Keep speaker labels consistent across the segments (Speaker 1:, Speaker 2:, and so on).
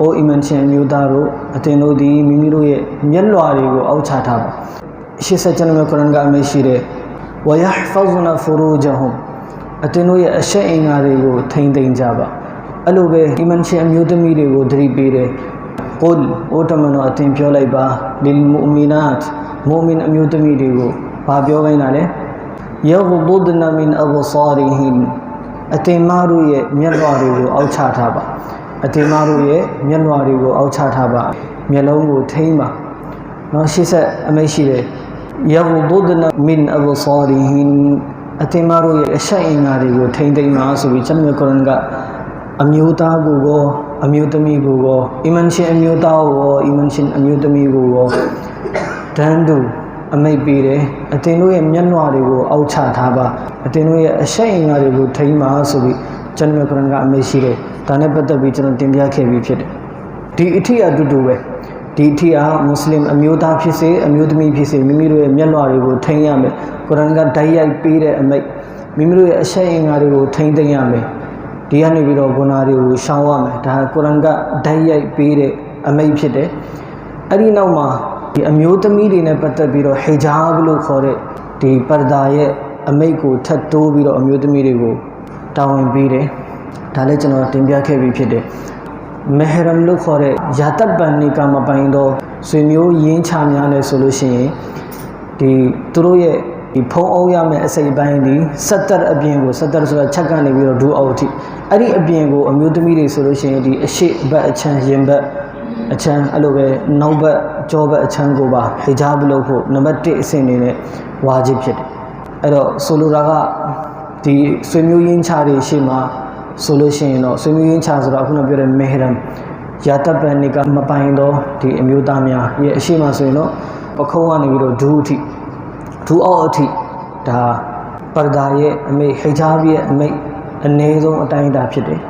Speaker 1: အိုအီမန်ရှင်မျိုးသားတို့အတင်တို့ဒီမိမိတို့ရဲ့မျက်လွာတွေကိုအောက်ချထားပါရှေ့ဆက်ကျွန်တော်ကုရ်အန်ကအမေရှိတယ်ဝယဟ်ဖဇနာဖူရူဂျဟွမ်အတင်တို့ရဲ့အရှက်အင်္ဂါတွေကိုထိမ့်သိမ့်ကြပါအဲ့လိုပဲအီမန်ရှင်အမျိုးသမီးတွေကိုသတိပေးတယ်ကုလ်အိုတမန်တော်အတင်ပြောလိုက်ပါလင်မူမီနတ်မူမင်အမျိုးသမီးတွေကိုဘာပြောခိုင်းတာလဲယောဂဒုဒနာမင်အဘဆာရီဟင်အတင်မာတို့ရဲ့မျက်လွာတွေကိုအောက်ချထားပါ အတေမတို့ရဲ့မျက်နှာတွေကိုအောက်ချထားပါမျက်လုံးကိုထိမ့်ပါနော်ရှေ့ဆက်အမိတ်ရှိတယ်ယဂဒုဒနမင်အဘဆာရီဟင်အတေမတို့ရဲ့အရှိုက်အင်္ဂါတွေကိုထိမ့်သိမ်းပါဆိုပြီးကျွန်တော်ကုရ်အန်ကအမျိုးသားကိုရောအမျိုးသမီးကိုရောအီမန်ရှင်အမျိုးသားကိုရောအီမန်ရှင်အမျိုးသမီးကိုရောတန်းတူ အမိတ်ပေးတယ်အတင်တို့ရဲ့မျက်နှာတွေကိုအောက်ချထားပါအတင်တို့ရဲ့အရှိတ်အင်္ဂါတွေကိုထိမ့်ပါဆိုပြီးကျွန်တော်ကုရ်အာန်ကအမိတ်ရှိတယ်ဒါနဲ့ပတ်သက်ပြီးကျွန်တော်တင်ပြခဲ့ပြီးဖြစ်တယ်ဒီအထီအတူတူပဲဒီအထီအားမွတ်စလင်အမျိုးသားဖြစ်စေအမျိုးသမီးဖြစ်စေမိမိတို့ရဲ့မျက်နှာတွေကိုထိမ့်ရမယ်ကုရ်အာန်ကဓာတ်ရိုက်ပေးတဲ့အမိတ်မိမိတို့ရဲ့အရှိတ်အင်္ဂါတွေကိုထိမ့်သိမ့်ရမယ်ဒီကနေပြီးတော့ဂုဏတွေကိုရှောင်ရမယ်ဒါကုရ်အာန်ကဓာတ်ရိုက်ပေးတဲ့အမိတ်ဖြစ်တယ်အဲ့ဒီနောက်မှာ ဒီအမျိုးသမီးတွေနဲ့ပတ်သက်ပြီးတော့ဟီဂျာဘ်လို့ခေါ်တဲ့ဒီပါဒါရဲ့အမိတ်ကိုထပ်တိုးပြီးတော့အမျိုးသမီးတွေကိုတာဝန်ပေးတယ်ဒါလည်းကျွန်တော်တင်ပြခဲ့ပြီးဖြစ်တယ်မဟရမ်လို့ခေါ်တဲ့ယာတပန်နေကမပိုင်တော့ဆွေမျိုးရင်းချများနေဆိုလို့ရှိရင်ဒီသူတို့ရဲ့ဒီဖုံးအောင်ရမယ့်အစိပ်ပိုင်းဒီစက်တက်အပြင်ကိုစက်တက်ဆိုတာချက်ကနေပြီးတော့ဒူအောက်အထိအဲ့ဒီအပြင်ကိုအမျိုးသမီးတွေဆိုလို့ရှိရင်ဒီအရှိဘက်အချမ်းရင်ဘက် အချမ်းအဲ့လိုပဲနောက်ဘက်ကြောဘက်အချမ်းကိုပါဟီဂျာဘ်လို့ဖို့နံပါတ်1အဆင့်နေနဲ့ဝါဂျစ်ဖြစ်တယ်အဲ့တော့ဆိုလိုတာကဒီဆွေမျိုးရင်းချတွေရှေ့မှာဆိုလို့ရှိရင်တော့ဆွေမျိုးရင်းချဆိုတော့အခုနပြောတဲ့မေဟရမ်ယာတပန်နေကမပိုင်တော့ဒီအမျိုးသားများရဲ့အရှိမဆိုရင်တော့ပခုံးကနေပြီးတော့ဒူးအထိဒူးအောက်အထိဒါပါဒါရဲ့အမိတ်ဟိဂျာဘ်ရဲ့အမိတ်အနည်းဆုံးအတိုင်းအတာဖြစ်တယ်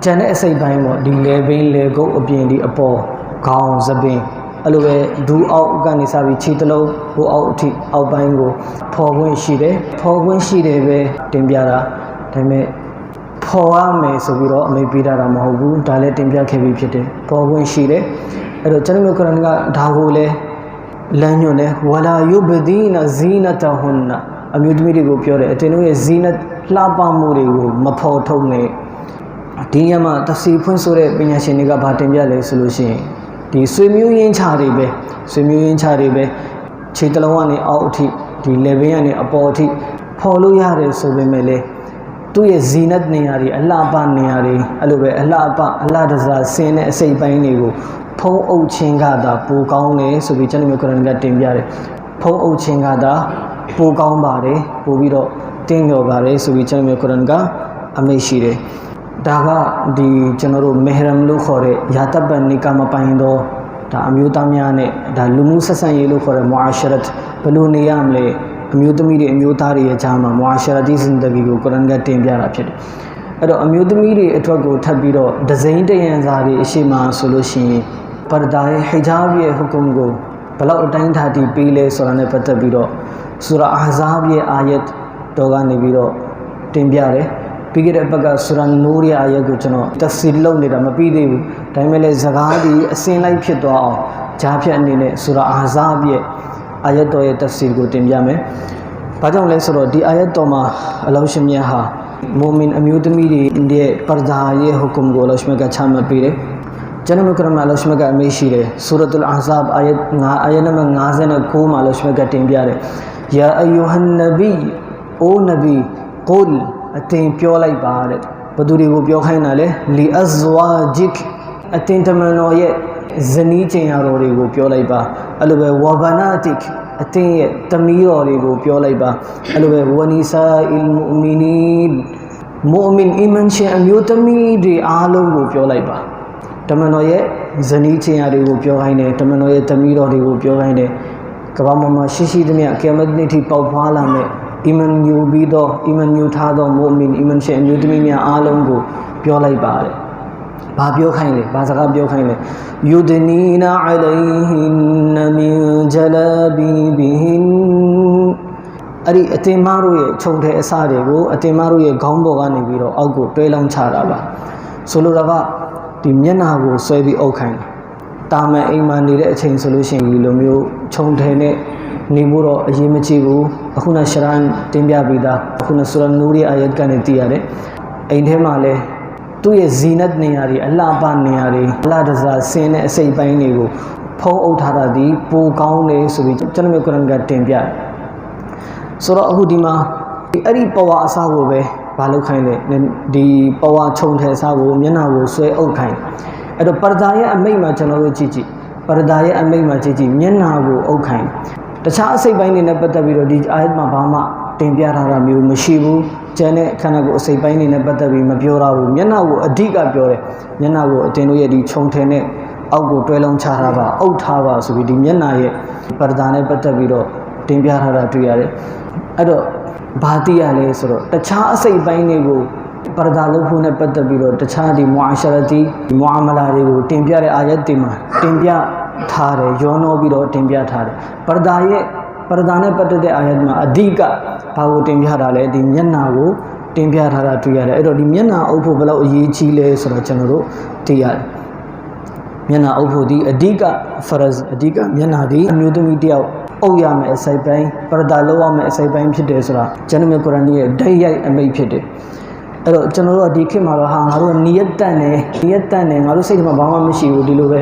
Speaker 1: ကျန်တဲ့အစိတ်ပိုင်းပေါ့ဒီလေဘင်းလေကုတ်အပြင်ဒီအပေါ်ခေါင်းသပင်အဲ့လိုပဲဒူးအောက်ကနေစပြီးခြေတလုံးဟိုအောက်အထိအောက်ပိုင်းကိုဖော်ခွင့်ရှိတယ်ဖော်ခွင့်ရှိတယ်ပဲတင်ပြတာဒါပေမဲ့ဖော်ရမယ်ဆိုပြီးတော့အမိပေးတာမဟုတ်ဘူးဒါလည်းတင်ပြခဲ့ပြီးဖြစ်တယ်ဖော်ခွင့်ရှိတယ်အဲ့တော့ကျွန်တော်မျိုးကရန်ကဒါကိုလည်းလမ်းညွှန်တယ်ဝလာယုဘဒီနာဇီနတဟွန်နာအမျိုးသမီးတွေကိုပြောတယ်အတင်တို့ရဲ့ဇီနတ်လှပမှုတွေကိုမဖော်ထုတ်နဲ့ ဒီညမှာတစီဖွင့်ဆိုတဲ့ပညာရှင်တွေကဗာတင်ပြလဲဆိုလို့ရှိရင်ဒီဆွေမျိုးရင်းချတွေပဲဆွေမျိုးရင်းချတွေပဲခြေတလုံးကနေအောက်အထိဒီ level ကနေအပေါ်အထိဖော်လို့ရတယ်ဆိုပေမဲ့လေသူ့ရဲ့ဇီနတ်နေရာတွေအလှပနေရာတွေအဲ့လိုပဲအလှပအလှတစားဆင်းတဲ့အစိတ်ပိုင်းတွေကိုဖုံးအုပ်ခြင်းကသာပိုကောင်းတယ်ဆိုပြီးကျွန်တော်မျိုးကရန်ကတင်ပြတယ်ဖုံးအုပ်ခြင်းကသာပိုကောင်းပါတယ်ပိုပြီးတော့တင်းလျော်ပါတယ်ဆိုပြီးကျွန်တော်မျိုးကရန်ကအမိတ်ရှိတယ် ဒါကဒီကျွန်တော်တို့မေဟရမ်လို့ခေါ်တဲ့ယာတပန်နိကမပိုင်တော့ဒါအမျိုးသားများနဲ့ဒါလူမှုဆက်ဆံရေးလို့ခေါ်တဲ့မွာရှရတ်ဘယ်လိုနေရမလဲအမျိုးသမီးတွေအမျိုးသားတွေရဲ့ဂျာမှာမွာရှရတ်ဒီစင်တဂီကိုကုရ်အာန်ကတင်ပြတာဖြစ်တယ်အဲ့တော့အမျိုးသမီးတွေအထွတ်ကိုထပ်ပြီးတော့ဒဇိန်တယံစာတွေအရှိမဆိုလို့ရှိရင်ပါရဒါရဲ့ဟီဂျာဘ်ရဲ့ဟူကုမ်ကိုဘလောက်အတိုင်းထားတီပေးလဲဆိုတာနဲ့ပတ်သက်ပြီးတော့ဆူရာအာဇာဘ်ရဲ့အာယတ်တော်ကနေပြီးတော့တင်ပြတယ် ပြီးခဲ့တဲ့ဘက်ကဆူရာနိုးရဲ့အာယတ်ကိုကျွန်တော်တဖ်စီလုပ်နေတာမပြီးသေးဘူးဒါပေမဲ့လည်းဇကားဒီအစင်လိုက်ဖြစ်သွားအောင်ဂျားဖြတ်အနေနဲ့ဆူရာအာဇာဘ်ရဲ့အာယတ်တော်ရဲ့တဖ်စီကိုတင်ပြမယ်။ဘာကြောင့်လဲဆိုတော့ဒီအာယတ်တော်မှာအလောရှင်မြတ်ဟာမူမင်အမျိုးသမီးတွေရဲ့ပါဒါရဲ့ဟူကုမ်ကိုအလောရှင်မြတ်ကချမှတ်ပေးတယ်။ကျွန်တော်ကရမအလောရှင်မြတ်ကအမေးရှိတယ်။ဆူရတ်အလ်အာဇာဘ်အာယတ်9အာယတ်နံပါတ်59မှာအလောရှင်မြတ်ကတင်ပြတယ်။ယာအယူဟန်နဘီအိုနဘီကုလ် အတင်ပြောလိုက်ပါတဲ့ဘသူတွေကိုပြောခိုင်းတာလဲလီအဇဝါဂျစ်အတင်တမန်တော်ရဲ့ဇနီးချင်းရတော်တွေကိုပြောလိုက်ပါအဲ့လိုပဲဝဘနာတစ်အတင်းရဲ့တမီးတော်တွေကိုပြောလိုက်ပါအဲ့လိုပဲဝနီဆာအီလ်မူမီနီမူမင်အီမန်ရှင်အမျိုးသမီးတွေအားလုံးကိုပြောလိုက်ပါတမန်တော်ရဲ့ဇနီးချင်းရတွေကိုပြောခိုင်းတယ်တမန်တော်ရဲ့တမီးတော်တွေကိုပြောခိုင်းတယ်ကဘာမမရှိရှိသမျှကီယာမတ်နေ့ထိပေါက်ဖွာလာမယ် အီမန်ယူပြီးတော့အီမန်ယူထားသောမူမင်အီမန်ရှင်အမျိုးသမီးများအားလုံးကိုပြောလိုက်ပါတဲ့ဘာပြောခိုင်းလဲဘာစကားပြောခိုင်းလဲယူဒနီနာအလိုင်ဟင်နမင်ဂျလာဘီဘီဟင်အဲ့ဒီအတင်မတို့ရဲ့ခြုံထဲအစတွေကိုအတင်မတို့ရဲ့ခေါင်းပေါ်ကနေပြီးတော့အောက်ကိုတွဲလောင်းချတာပါဆိုလိုတာကဒီမျက်နှာကိုဆွဲပြီးအုပ်ခိုင်းတယ်တာမန်အိမ်မှာနေတဲ့အချိန်ဆိုလို့ရှိရင်ဒီလိုမျိုးခြုံထဲနဲ့ နေဖို့တော့အရေးမကြီးဘူးအခုနရှရန်တင်ပြပြီးသားအခုနဆူရနူရီအာယတ်ကနေသိရတယ်အိမ်ထဲမှာလဲသူ့ရဲ့ဇီနတ်နေရာတွေအလှပနေရာတွေအလှတစားဆင်းတဲ့အစိတ်ပိုင်းတွေကိုဖုံးအုပ်ထားတာဒီပိုကောင်းတယ်ဆိုပြီးကျွန်တော်မျိုးကုရ်အာန်ကတင်ပြတယ်ဆိုတော့အခုဒီမှာဒီအဲ့ဒီပဝါအစားကိုပဲဘာလုပ်ခိုင်းလဲဒီပဝါခြုံထဲအစားကိုမျက်နှာကိုဆွဲအုပ်ခိုင်းအဲ့တော့ပရဒါရဲ့အမိတ်မှာကျွန်တော်တို့ကြည့်ကြည့်ပရဒါရဲ့အမိတ်မှာကြည့်ကြည့်မျက်နှာကိုအုပ်ခိုင်း တခြားအစိတ်ပိုင်းတွေနဲ့ပတ်သက်ပြီးတော့ဒီအာယတ်မှာဘာမှတင်ပြထားတာမျိုးမရှိဘူးကျန်တဲ့ခန္ဓာကိုယ်အစိတ်ပိုင်းတွေနဲ့ပတ်သက်ပြီးမပြောတော့ဘူးမျက်နှာကိုအဓိကပြောတယ်မျက်နှာကိုအတင်တို့ရဲ့ဒီခြုံထဲနဲ့အောက်ကိုတွဲလုံးချထားပါအုပ်ထားပါဆိုပြီးဒီမျက်နှာရဲ့ပရဒါနဲ့ပတ်သက်ပြီးတော့တင်ပြထားတာတွေ့ရတယ်အဲ့တော့ဘာသိရလဲဆိုတော့တခြားအစိတ်ပိုင်းတွေကိုပရဒါလုပ်ဖို့နဲ့ပတ်သက်ပြီးတော့တခြားဒီမွာရှရတီဒီမွာမလာတွေကိုတင်ပြတဲ့အာယတ်တွေမှာတင်ပြ ထားတယ်ရောနှောပြီးတော့တင်ပြထားတယ်ပရဒါရဲ့ပရဒါနဲ့ပတ်သက်တဲ့အာယတ်မှာအဓိကဘာကိုတင်ပြထားလဲဒီမျက်နှာကိုတင်ပြထားတာတွေ့ရတယ်အဲ့တော့ဒီမျက်နှာအုပ်ဖို့ဘယ်လောက်အရေးကြီးလဲဆိုတော့ကျွန်တော်တို့သိရတယ်မျက်နှာအုပ်ဖို့ဒီအဓိကဖရဇ်အဓိကမျက်နှာဒီအမျိုးသမီးတယောက်အုပ်ရမယ်အစိပ်ပိုင်းပရဒါလုပ်ရမယ်အစိပ်ပိုင်းဖြစ်တယ်ဆိုတာကျွန်တော်မျိုးကုရ်အာန်ရဲ့ဓာတ်ရိုက်အမိတ်ဖြစ်တယ်အဲ့တော့ကျွန်တော်တို့ကဒီခေတ်မှာတော့ဟာငါတို့နီယတ်တန်နေနီယတ်တန်နေငါတို့စိတ်ထဲမှာဘာမှမရှိဘူးဒီလိုပဲ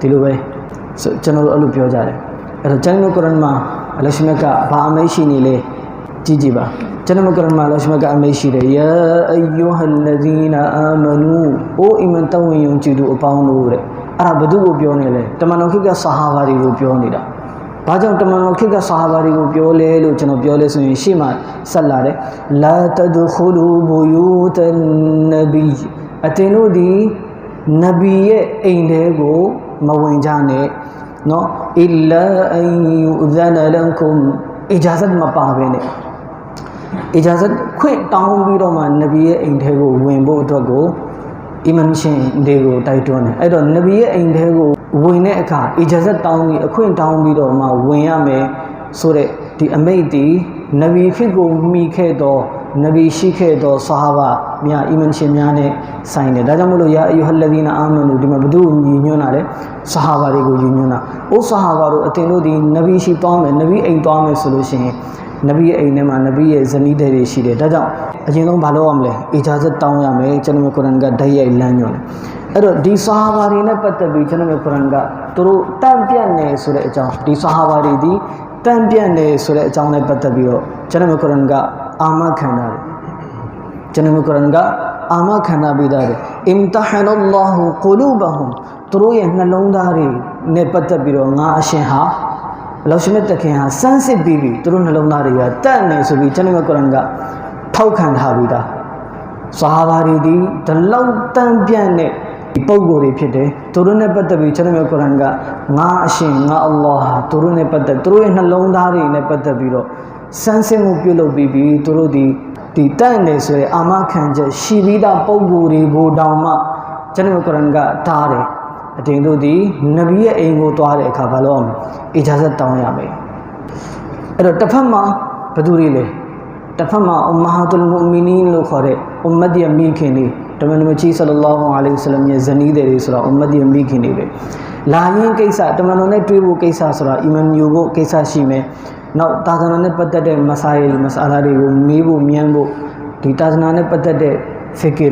Speaker 1: ဒီလိုပဲ ဆိုကျွန်တော်တို့အဲ့လိုပြောကြတယ်အဲ့တော့ကျွန်တော်မျိုးကုရ်အာန်မှာအလရှမြတ်ကဘာအမိတ်ရှိနေလဲကြည့်ကြည့်ပါကျွန်တော်ကုရ်အာန်မှာအလရှမြတ်ကအမိတ်ရှိတယ်ယာအယုဟလ္လဇီနာအာမနူအိုအီမန်တဝင်ယုံကြည်သူအပေါင်းတို့တဲ့အဲ့ဒါဘယ်သူကိုပြောနေလဲတမန်တော်ခေတ်ကဆာဟာဘာတွေကိုပြောနေတာဘာကြောင့်တမန်တော်ခေတ်ကဆာဟာဘာတွေကိုပြောလဲလို့ကျွန်တော်ပြောလဲဆိုရင်ရှေ့မှာဆက်လာတယ်လာတဒခူလူဘူယူတန်နဘီအတင်တို့ဒီနဗီရဲ့အိမ်ထဲကို မဝင်ကြနဲ့နော်အီလာအန်ယူဇနလန်ကုမ်အဂျာဇတ်မပါဘဲနဲ့အဂျာဇတ်ခွင့်တောင်းပြီးတော့မှနဗီရဲ့အိမ်ထဲကိုဝင်ဖို့အတွက်ကိုအီမန်ရှင်တွေကိုတိုက်တွန်းတယ်အဲ့တော့နဗီရဲ့အိမ်ထဲကိုဝင်တဲ့အခါအီဂျာဇတ်တောင်းပြီးအခွင့်တောင်းပြီးတော့မှဝင်ရမယ်ဆိုတဲ့ဒီအမိတ်ဒီနဗီခေတ်ကိုမိခဲ့တော့နဗီရှိခဲ့သောဆာဟာဘာ များအီမန်ရှင်များနဲ့ဆိုင်တယ်ဒါကြောင့်မလို့ယာအယူဟလဒီနာအာမနူဒီမှာဘသူကိုညီညွတ်တာလဲဆာဟာဘာတွေကိုညီညွတ်တာအိုးဆာဟာဘာတို့အတင်တို့ဒီနဗီရှိသွားမယ်နဗီအိမ်သွားမယ်ဆိုလို့ရှိရင်နဗီရဲ့အိမ်ထဲမှာနဗီရဲ့ဇနီးတဲ့တွေရှိတယ်ဒါကြောင့်အရင်ဆုံးဘာလုပ်ရမလဲအီဂျာဇတ်တောင်းရမယ်ကျွန်တော်ကုရ်အာန်ကဓာတ်ရိုက်လမ်းညွှန်တယ်အဲ့တော့ဒီဆာဟာဘာတွေနဲ့ပတ်သက်ပြီးကျွန်တော်ကုရ်အာန်ကသူတို့တန့်ပြန့်နေဆိုတဲ့အကြောင်းဒီဆာဟာဘာတွေဒီတန့်ပြန့်နေဆိုတဲ့အကြောင်းနဲ့ပတ်သက်ပြီးတော့ကျွန်တော်ကုရ်အာန်ကအာမခံတာတယ် ကျွန်တော်ကုရ်အာန်ကအာမခံတာပေးတာတယ်အင်တဟန်အလ္လာဟူကူလူဘဟွမ်သူတို့ရဲ့နှလုံးသားတွေနဲ့ပတ်သက်ပြီးတော့ငါအရှင်ဟာအလောရှိမြတ်တခင်ဟာစမ်းစစ်ပြီးပြီသူတို့နှလုံးသားတွေကတတ်နေဆိုပြီးကျွန်တော်ကုရ်အာန်ကထောက်ခံထားပြီးသားဆာဟာဘာတွေဒီဒီလောက်တန်ပြန့်တဲ့ပုံကိုယ်တွေဖြစ်တယ်သူတို့နဲ့ပတ်သက်ပြီးကျွန်တော်မျိုးကုရ်အာန်ကငါအရှင်ငါအလ္လာဟ်ဟာသူတို့နဲ့ပတ်သက်သူတို့ရဲ့နှလုံးသားတွေနဲ့ပတ်သက်ပြီးတော့ စမ်းစစ်မှုပြုလုပ်ပြီးပြီးသူတို့ဒီဒီတန့်နေဆိုရင်အာမခံချက်ရှိပြီးသားပုံကိုယ်တွေကိုတောင်မှကျွန်တော်ကုရ်အာန်ကထားတယ်အတင်တို့ဒီနဗီရဲ့အိမ်ကိုသွားတဲ့အခါဘာလို့အောင်အဂျာဇတ်တောင်းရမယ်အဲ့တော့တစ်ဖက်မှာဘယ်သူတွေလဲတစ်ဖက်မှာအမဟာတုလ်မူမီနီလို့ခေါ်တဲ့အွမ်မတ်ရဲ့မိခင်တွေတမန်တော်ကြီးဆလလောဟူအလိုင်းဝဆလမ်ရဲ့ဇနီးတွေဆိုတော့အွမ်မတ်ရဲ့မိခင်တွေပဲလာရင်ကိစ္စတမန်တော်နဲ့တွေ့ဖို့ကိစ္စဆိုတာအီမန်ယူဖို့ကိစ္စရှိမယ် နောက်တာသနာနဲ့ပတ်သက်တဲ့မဆိုင်မဆာလာတွေကိုမေးဖို့မြန်းဖို့ဒီတာသနာနဲ့ပတ်သက်တဲ့ဖီကီ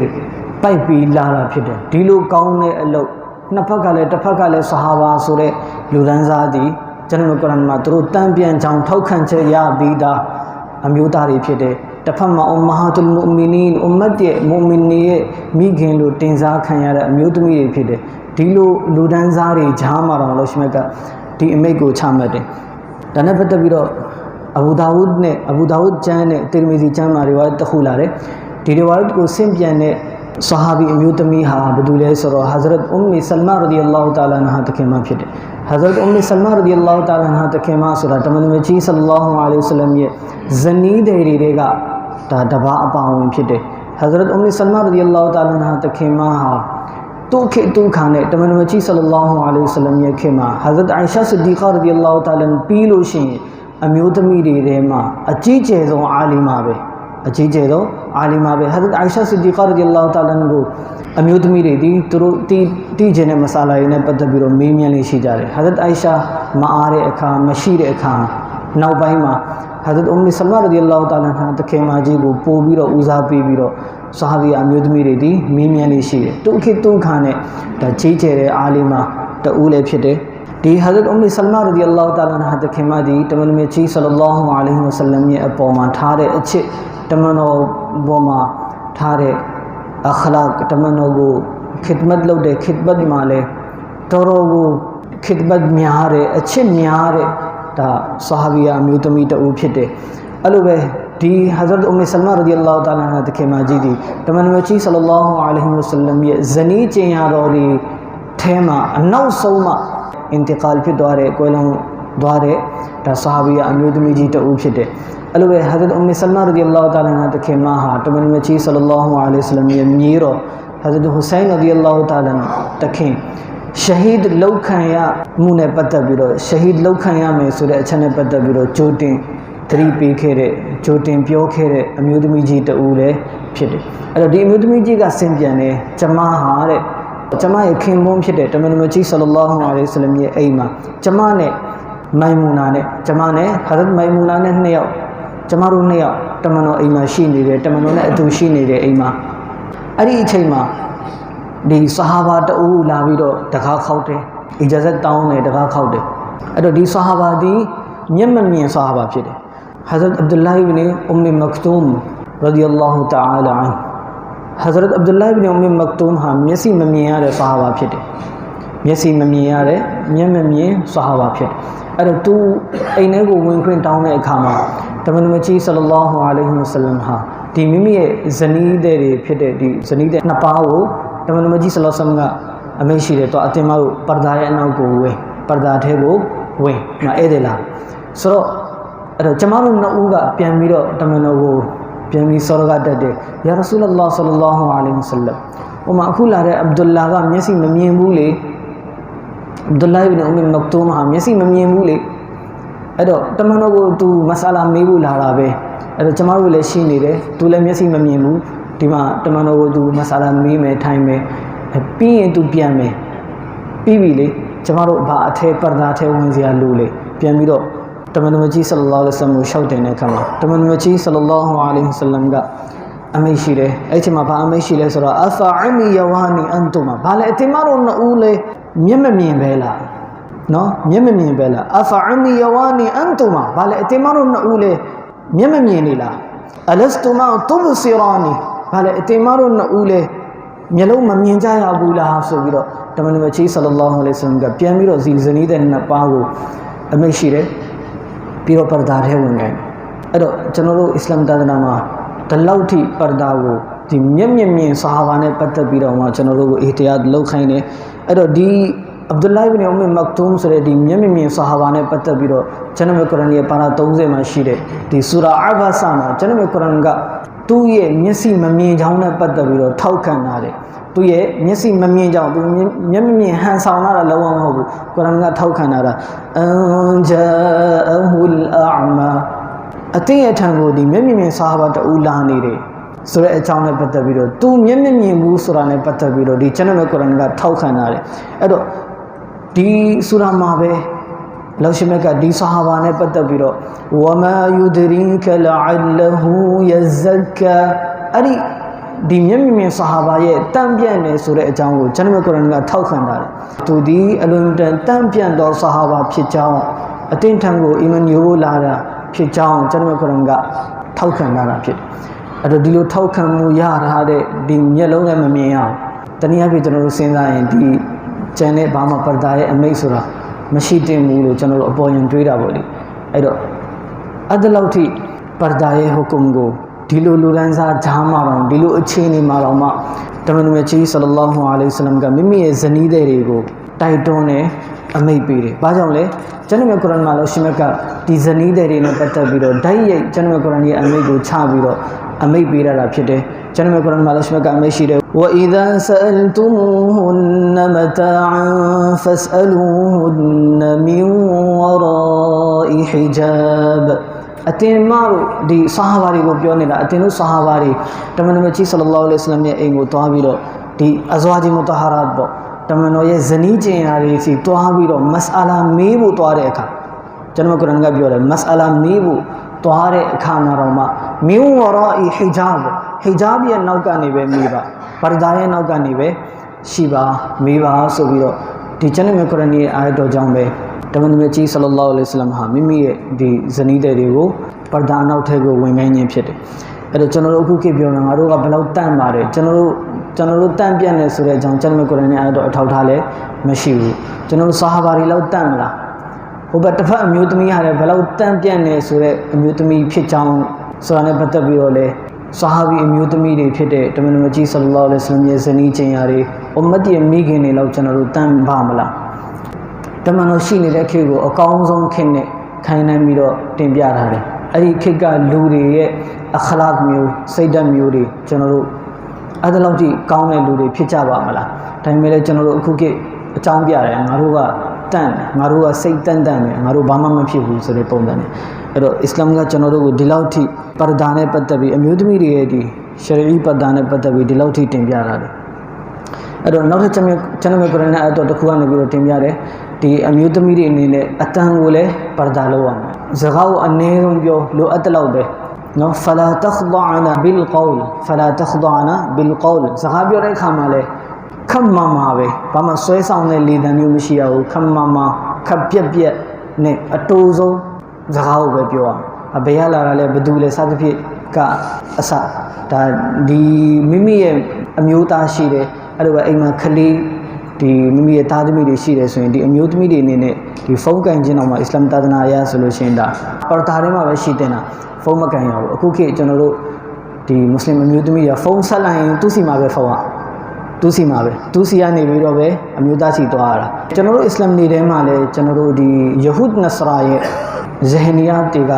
Speaker 1: ပိုက်ပြီးလာတာဖြစ်တယ်ဒီလိုကောင်းတဲ့အလုပ်နှစ်ဖက်ကလည်းတစ်ဖက်ကလည်းဆဟာဘာဆိုတဲ့လူဒန်းစားသည်ကျွန်တော်ကုရ်အာန်မှာသူတို့တန်ပြန်ချောင်ထောက်ခံချက်ရပြီးသားအမျိုးသားတွေဖြစ်တယ်တစ်ဖက်မှာအမဟာတုလ်မူမီနီအွမ်မတ်ရဲ့မူမင်တွေရဲ့မိခင်လို့တင်စားခံရတဲ့အမျိုးသမီးတွေဖြစ်တယ်ဒီလိုလူဒန်းစားတွေဂျားမှာတော့လို့ရှိမြတ်ကဒီအမိတ်ကိုချမှတ်တယ် ဒါနဲ့ပတ်သက်ပြီးတော့အဘူဒါဝုဒ်နဲ့အဘူဒါဝုဒ်ကျမ်းနဲ့တီရမီဇီကျမ်းမှာတွေဝါတစ်ခုလာတယ်ဒီဒီဝါဒ်ကိုဆင့်ပြန်တဲ့ဆာဟာဘီအမျိုးသမီးဟာဘယ်သူလဲဆိုတော့ Hazrat Ummi Salma radiyallahu ta'ala anha တခင်မဖြစ်တယ် Hazrat Ummi Salma radiyallahu ta'ala anha တခင်မဆိုတာတမန်တော်ကြီး sallallahu alaihi wasallam ရဲ့ဇနီးတွေကဒါတပါအပါဝင်ဖြစ်တယ် Hazrat Ummi Salma radiyallahu ta'ala anha တခင်မဟာ သူ့ခေသူ့ခါနဲ့တမန်တော်ကြီး sallallahu alaihi wasallam ရဲ့ခေမှာ Hazrat Aisha Siddiqa radiyallahu ta'ala ပြီးလို့ရှိရင်အမျိုးသမီးတွေထဲမှာအကြီးကျယ်ဆုံးအာလီမာပဲအကြီးကျယ်သောအာလီမာပဲဟဇရတ်အိုင်ရှာဆစ်ဒီကာရဒီအလ္လာဟ်တာလာကိုအမျိုးသမီးတွေဒီသူတို့တီးတီးခြင်းတဲ့မဆာလာတွေနဲ့ပတ်သက်ပြီးတော့မေးမြန်းလေးရှိကြတယ်ဟဇရတ်အိုင်ရှာမအားတဲ့အခါမရှိတဲ့အခါနောက်ပိုင်းမှာဟဇရတ်အုမ်မီဆလမာရဒီအလ္လာဟ်တာလာဟာတခင်မကြီးကိုပို့ပြီးတော့ဦးစားပေးပြီးတော့ ဆာဟာဘီအမျိုးသမီးတွေဒီမေးမြန်းလေးရှိတယ်သူခေတ်သူခါနဲ့ဒါကြီးကျယ်တဲ့အာလီမာတူလည်းဖြစ်တယ်ဒီဟဇရတ်အုမ်မီဆလမာရဒီအလ္လာဟ်တာလာဟာတခင်မကြီးတမန်တော်မြတ်ကြီးဆလလောဟူအလိုင်ဟီဝဆလမ်ရဲ့အပေါ်မှာထားတဲ့အချစ်တမန်တော်ပေါ်မှာထားတဲ့အခလာကတမန်တော်ကိုခိဒမတ်လုပ်တဲ့ခိဒမတ်မှာလဲတော်တော်ကိုခိဒမတ်များတဲ့အချစ်များတဲ့ဒါဆာဟာဘီယာမျိုးသမီးတူဖြစ်တယ်အဲ့လိုပဲ ဒီဟဇရတ်အုမ်မီဆလမာရဒီအလ္လာဟ်တာလာဟာတခင်မကြီးဒီတမန်တော်ကြီးဆလလောဟူအလိုင်ဟီဝဆလမ်ရဲ့ဇနီးကျင်ရတော်ဒီထဲမှာအနောက်ဆုံးမှအင်တကာလ်ဖြစ်သွားတဲ့ကိုယ်လုံးသွားတဲ့ဒါဆာဟာဘီယာအမျိုးသမီးကြီးတူဖြစ်တယ်အဲ့လိုပဲဟဇရတ်အုမ်မီဆလမာရဒီအလ္လာဟ်တာလာဟာတခင်မဟာတမန်တော်ကြီးဆလလောဟူအလိုင်ဝဆလမ်ရဲ့မြေတော်ဟဇရတ်ဟူဆိုင်ရဒီအလ္လာဟ်တာလာတခင်ရှဟီဒ်လောက်ခံရမှုနဲ့ပတ်သက်ပြီးတော့ရှဟီဒ်လောက်ခံရမယ်ဆိုတဲ့အချက်နဲ့ပတ်သက်ပြီးတော့ကြိုတင် သတိပေးခဲ့တဲ့ကြိုတင်ပြောခဲ့တဲ့အမျိုးသမီးကြီးတူလည်းဖြစ်တယ်အဲ့တော့ဒီအမျိုးသမီးကြီးကဆင်ပြန်တယ်ကျမဟာတဲ့ကျမရဲ့ခင်ပွန်းဖြစ်တဲ့တမန်တော်ကြီးဆလလောဟူအလိုင်ဝဆလမ်ရဲ့အိမ်မှာကျမနဲ့မိုင်မူနာနဲ့ကျမနဲ့ဟဇရတ်မိုင်မူနာနဲ့နှစ်ယောက်ကျမတို့နှစ်ယောက်တမန်တော်အိမ်မှာရှိနေတယ်တမန်တော်နဲ့အတူရှိနေတဲ့အိမ်မှာအဲ့ဒီအချိန်မှာဒီဆဟာဘာတူလာပြီးတော့တကားခောက်တယ်အီဂျာဇတ်တောင်းတယ်တကားခောက်တယ်အဲ့တော့ဒီဆဟာဘာဒီမျက်မမြင်ဆဟာဘာဖြစ်တယ် ဟဇရတ်အဗ်ဒူလာဟ်ဘင်အုမ်မမက်တူမ်ရဒီအလ္လာဟူတအာလာအန်ဟဇရတ်အဗ်ဒူလာဟ်ဘင်အုမ်မမက်တူမ်ဟာမျက်စိမမြင်ရတဲ့ဆဟာဘာဖြစ်တယ်မျက်စိမမြင်ရတဲ့မျက်မမြင်ဆဟာဘာဖြစ်တယ်အဲ့တော့သူအိမ်ထဲကိုဝင်ခွင့်တောင်းတဲ့အခါမှာတမန်တော်ကြီးဆလလောဟူအလိုင်ဟီဝဆလမ်ဟာဒီမိမိရဲ့ဇနီးတဲ့တွေဖြစ်တဲ့ဒီဇနီးတဲ့နှစ်ပါးကိုတမန်တော်ကြီးဆလောဆမ်ကအမိန့်ရှိတယ်တော့အတင်မတို့ပရဒါရဲ့အနောက်ကိုဝင်ပရဒါထဲကိုဝင်မဧည့်သည်လားဆိုတော့ အဲ့တော့ကျမတို့နှစ်ဦးကပြန်ပြီးတော့တမန်တော်ကိုပြန်ပြီးဆောရကတက်တယ်ယာရဆူလလာဆလလောဟူအလိုင်ဝဆလမ်ဟိုမှာအခုလာတဲ့အဗ်ဒူလာကမျက်စိမမြင်ဘူးလေအဗ်ဒူလာဘ်အုမ်မမက်တူမ်ဟာမျက်စိမမြင်ဘူးလေအဲ့တော့တမန်တော်ကိုသူမဆာလာမေးဖို့လာတာပဲအဲ့တော့ကျမတို့လည်းရှိနေတယ်သူလည်းမျက်စိမမြင်ဘူးဒီမှာတမန်တော်ကိုသူမဆာလာမေးမယ်ထိုင်မယ်ပြီးရင်သူပြန်မယ်ပြီးပြီလေကျမတို့ဘာအထဲပရဒါထဲဝင်စရာလိုလေပြန်ပြီးတော့ တမန်တော်ကြီးဆလ္လာလဟ်အလိုင်းဝါဆလမ်ကိုရှောက်တင်တဲ့အခါမှာတမန်တော်ကြီးဆလ္လာလဟ်အလိုင်းဝါဆလမ်ကအမိတ်ရှိတယ်အဲ့ဒီမှာဘာအမိတ်ရှိလဲဆိုတော့အဖာအမီယဝါနီအန်တုမာဘာလဲအတင်မတို့နှစ်ဦးလဲမျက်မမြင်ပဲလားနော်မျက်မမြင်ပဲလားအဖာအမီယဝါနီအန်တုမာဘာလဲအတင်မတို့နှစ်ဦးလဲမျက်မမြင်နေလားအလစ်တုမာတုဘစီရာနီဘာလဲအတင်မတို့နှစ်ဦးလဲမျက်လုံးမမြင်ကြရဘူးလားဆိုပြီးတော့တမန်တော်ကြီးဆလ္လာလဟ်အလိုင်းဝါဆလမ်ကပြန်ပြီးတော့ဇီဇနီးတဲ့နှစ်ပါးကိုအမိတ်ရှိတယ် ပြီးတော့ပရဒါထဲဝင်တယ်အဲ့တော့ကျွန်တော်တို့အစ္စလာမ်သာသနာမှာဒီလောက်ထိပရဒါကိုဒီမျက်မြင်မြင်ဆာဟာဘာနဲ့ပတ်သက်ပြီးတော့မှကျွန်တော်တို့ကိုအေတရားလောက်ခိုင်းတယ်အဲ့တော့ဒီအဗ္ဒူလာဘ်ဘင်အုမ်မက်တူမ်ဆိုတဲ့ဒီမျက်မြင်မြင်ဆာဟာဘာနဲ့ပတ်သက်ပြီးတော့ကျွန်တော်မြတ်ကုရ်အာန်ရဲ့ပါရာ30မှာရှိတဲ့ဒီဆူရာအာဘာဆာမှာကျွန်တော်မြတ်ကုရ်အာန်က သူ့ရဲ့မျက်စိမမြင်ကြောင်းနဲ့ပတ်သက်ပြီးတော့ထောက်ခံတာတယ်သူရဲ့မျက်စိမမြင်ကြောင်းသူမျက်မမြင်ဟန်ဆောင်လာတာလုံးဝမဟုတ်ဘူးကုရ်အာန်ကထောက်ခံတာအန်ဂျာအဟူလ်အာမာအတင်းရဲ့ထံကိုဒီမျက်မြင်မြင်ဆာဟာဘာတူလာနေတယ်ဆိုတဲ့အကြောင်းနဲ့ပတ်သက်ပြီးတော့သူမျက်မြင်မြင်ဘူးဆိုတာနဲ့ပတ်သက်ပြီးတော့ဒီကျွန်တော်ကုရ်အာန်ကထောက်ခံတာတယ်အဲ့တော့ဒီဆူရာမှာပဲ လောက်ရှိမြတ်ကဒီဆာဟာဘာနဲ့ပတ်သက်ပြီးတော့ဝမာယူဒရီကလအလဟူယဇကာအဲ့ဒီဒီမျက်မြင်မြင်ဆာဟာဘာရဲ့တန့်ပြန့်နေဆိုတဲ့အကြောင်းကိုကျွန်တော်ကုရ်အာန်ကထောက်ခံတာတယ်သူဒီအလွန်တန်တန့်ပြန့်သောဆာဟာဘာဖြစ်ကြောင်းအတင်းထံကိုအီမန်ယိုလာတာဖြစ်ကြောင်းကျွန်တော်ကုရ်အာန်ကထောက်ခံတာဖြစ်တယ်အဲ့တော့ဒီလိုထောက်ခံမှုရထားတဲ့ဒီမျက်လုံးနဲ့မမြင်အောင်တနည်းအားဖြင့်ကျွန်တော်တို့စဉ်းစားရင်ဒီကျန်တဲ့ဘာမှပရဒါရဲ့အမိတ်ဆိုတာ မရှိတင်ဘူးလို့ကျွန်တော်တို့အပေါ်ရင်တွေးတာပေါ့လေအဲ့တော့အဲ့ဒီလောက်ထိပရဒါရဲ့ဟူကုမ်ကိုဒီလိုလူရန်စားဂျားမှာတော့ဒီလိုအခြေအနေမှာတော့မှတမန်တော်ကြီးဆလလောလ္လဟူအလိုင်ဝဆလမ်ကမိမိရဲ့ဇနီးတွေကိုတိုက်တွန်းတယ်အမိတ်ပေးတယ်။ဘာကြောင့်လဲကျွန်တော်မြတ်ကုရ်အာန်မှာလို့ရှင်မြတ်ကဒီဇနီးတွေနဲ့ပတ်သက်ပြီးတော့ဓာတ်ရိုက်ကျွန်တော်မြတ်ကုရ်အာန်ရဲ့အမိတ်ကိုချပြီးတော့အမိတ်ပေးရတာဖြစ်တယ်။ ကျွန်တော်မြတ်ကုရ်အာန်မှာလို့ရှင်မြတ်ကအမိတ်ရှိတယ်။ وَإِذَا سَأَلْتُمُوهُنَّ مَتَاعًا فَاسْأَلُوهُنَّ مِنْ وَرَاءِ حِجَابٍ အတင်မတို့ဒီဆာဟာဘာတွေကိုပြောနေတာအတင်တို့ဆာဟာဘာတွေတမန်တော်ကြီးဆလ္လာလာဟ်အလိုင်းဝါဆလမ်ရဲ့အိမ်ကိုတွားပြီးတော့ဒီအဇဝါဂျီမူတဟာရတ်ပေါ့တမန်တော်ရဲ့ဇနီးကျင်ရာတွေစီတွားပြီးတော့မစအလာမေးဖို့တွားတဲ့အခါကျွန်တော်ကုရ်အာန်ကပြောတယ်မစအလာမေးဖို့တွားတဲ့အခါမှာတော့မှမင်းဝရာအီဟီဂျာဘ ဟီဂျာဘရဲ့နောက်ကနေပဲမေးပါဘာဒါရဲ့နောက်ကနေပဲရှိပါမေးပါဆိုပြီးတော့ဒီကျွန်တော်ကုရ်အာန်ရဲ့အာယတ်တော်ကြောင့်ပဲတမန်တော်ကြီးဆလ္လာလာဟ်အလိုင်းဝါဆလမ်ဟာမိမိရဲ့ဒီဇနီးတဲ့တွေကိုပရဒါနောက်ထဲကိုဝင်ခိုင်းခြင်းဖြစ်တယ်အဲ့တော့ကျွန်တော်တို့အခုခေတ်ပြောမှာငါတို့ကဘယ်လောက်တန့်ပါတယ်ကျွန်တော်တို့ကျွန်တော်တို့တန့်ပြတ်နေဆိုတဲ့အကြောင်းကျွန်တော်ကုရ်အာန်ရဲ့အာယတ်တော်အထောက်ထားလည်းမရှိဘူးကျွန်တော်တို့ဆာဟာဘာတွေလောက်တန့်မလားဟိုဘက်တစ်ဖက်အမျိုးသမီးဟာလည်းဘယ်လောက်တန့်ပြတ်နေဆိုတဲ့အမျိုးသမီးဖြစ်ကြောင်းဆိုတာနဲ့ပတ်သက်ပြီးတော့လေ ဆာဟာဘီအမျိုးသမီးတွေဖြစ်တဲ့တမန်တော်ကြီးဆလ္လာလာဟ်အလိုင်းဝါဆလမ်ရဲ့ဇနီးချင်းရာတွေအမ္မတ်ရဲ့မိခင်တွေလောက်ကျွန်တော်တို့တန့်ပါမလားတမန်တော်ရှိနေတဲ့ခေတ်ကိုအကောင်းဆုံးခေတ်နဲ့ခိုင်းနိုင်ပြီးတော့တင်ပြထားတယ်အဲ့ဒီခေတ်ကလူတွေရဲ့အခလာတ်မျိုးစိတ်ဓာတ်မျိုးတွေကျွန်တော်တို့အဲ့ဒါလောက်ထိကောင်းတဲ့လူတွေဖြစ်ကြပါမလားဒါပေမဲ့လည်းကျွန်တော်တို့အခုခေတ်အကြောင်းပြတယ်ငါတို့က တန့်တယ်ငါတို့ကစိတ်တန့်တန့်တယ်ငါတို့ဘာမှမဖြစ်ဘူးဆိုတဲ့ပုံစံနဲ့အဲ့တော့အစ္စလာမ်ကကျွန်တော်တို့ကိုဒီလောက်ထိပရဒါနဲ့ပတ်သက်ပြီးအမျိုးသမီးတွေရဲ့ဒီရှရီပရဒါနဲ့ပတ်သက်ပြီးဒီလောက်ထိတင်ပြတာတယ်အဲ့တော့နောက်ထပ်ကျွန်တော်ကျွန်တော်ကုရ်အာန်အတော့တစ်ခုကနေပြီးတော့တင်ပြတယ်ဒီအမျိုးသမီးတွေအနေနဲ့အတန်ကိုလည်းပရဒါလုပ်ရမယ်စကားကိုအနည်းဆုံးပြောလိုအပ်တဲ့လောက်ပဲနော်ဖလာတခဒအနာဘီလ်ကောလ်ဖလာတခဒအနာဘီလ်ကောလ်စကားပြောတဲ့အခါမှာလည်း ခပ်မာမာပဲဘာမှဆွဲဆောင်တဲ့လေတံမျိုးမရှိရဘူးခပ်မာမာခပ်ပြက်ပြက်နဲ့အတူဆုံးစကားကိုပဲပြောရမယ်အဘေရလာတာလည်းဘယ်သူလဲစသဖြင့်ကအစဒါဒီမိမိရဲ့အမျိုးသားရှိတယ်အဲ့လိုပဲအိမ်မှာခလေးဒီမိမိရဲ့သားသမီးတွေရှိတယ်ဆိုရင်ဒီအမျိုးသမီးတွေအနေနဲ့ဒီဖုန်းကန်ခြင်းတော့မှအစ္စလာမ်သာသနာအရဆိုလို့ရှိရင်ဒါပရတာထဲမှာပဲရှိတင်တာဖုန်းမကန်ရဘူးအခုခေတ်ကျွန်တော်တို့ဒီမွတ်စလင်အမျိုးသမီးတွေကဖုန်းဆက်လိုက်ရင်သူ့စီမှာပဲဖုန်းอ่ะ သူစီမှာပဲသူစီကနေပြီးတော့ပဲအမျိုးသားစီသွားရတာကျွန်တော်တို့အစ္စလာမ်နေထဲမှာလည်းကျွန်တော်တို့ဒီယဟုဒ်နဆရာရဲ့ဇဟနီယာတွေက